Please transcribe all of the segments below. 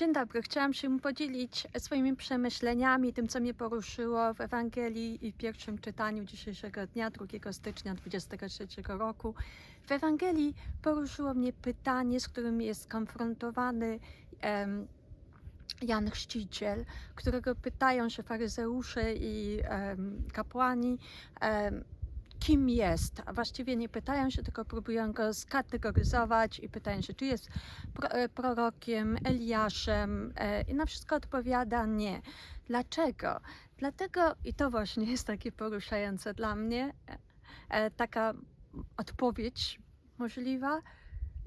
Dzień dobry. Chciałam się podzielić swoimi przemyśleniami, tym, co mnie poruszyło w Ewangelii i pierwszym czytaniu dzisiejszego dnia, 2 stycznia 2023 roku. W Ewangelii poruszyło mnie pytanie, z którym jest skonfrontowany em, Jan Chrzciciel, którego pytają się faryzeusze i kapłani, kim jest. A właściwie nie pytają się, tylko próbują go skategoryzować i pytają się, czy jest e, prorokiem, Eliaszem e, i na wszystko odpowiada nie. Dlaczego? Dlatego, i to właśnie jest takie poruszające dla mnie, e, taka odpowiedź możliwa,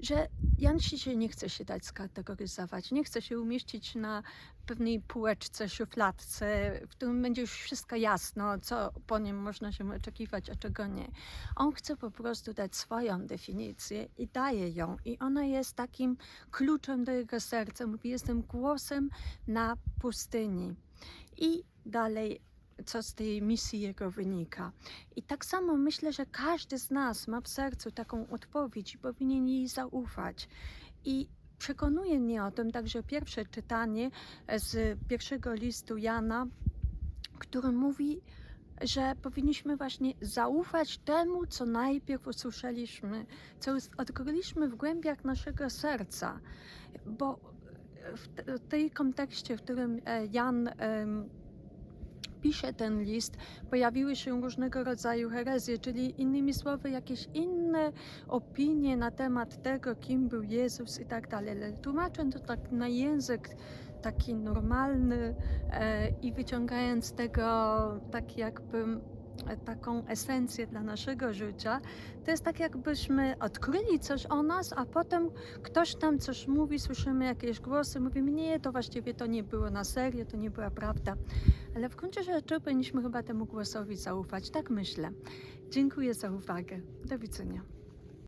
że Jan się nie chce się dać skategoryzować, nie chce się umieścić na pewnej półeczce, szufladce, w którym będzie już wszystko jasno, co po nim można się oczekiwać, a czego nie. On chce po prostu dać swoją definicję i daje ją. I ona jest takim kluczem do jego serca. Mówi, jestem głosem na pustyni. I dalej, co z tej misji jego wynika. I tak samo myślę, że każdy z nas ma w sercu taką odpowiedź i powinien jej zaufać. I przekonuje mnie o tym także pierwsze czytanie z pierwszego listu Jana, który mówi, że powinniśmy właśnie zaufać temu, co najpierw usłyszeliśmy, co odkryliśmy w głębiach naszego serca. Bo w te- w tej kontekście, w którym e, Jan pisze ten list, pojawiły się różnego rodzaju herezje, czyli innymi słowy jakieś inne opinie na temat tego, kim był Jezus i tak dalej. Ale tłumacząc to tak na język taki normalny e, i wyciągając tego tak jakby taką esencję dla naszego życia, to jest tak jakbyśmy odkryli coś o nas, a potem ktoś nam coś mówi, słyszymy jakieś głosy, mówimy nie, to właściwie to nie było na serio, to nie była prawda. Ale w gruncie rzeczy powinniśmy chyba temu głosowi zaufać, tak myślę. Dziękuję za uwagę. Do widzenia.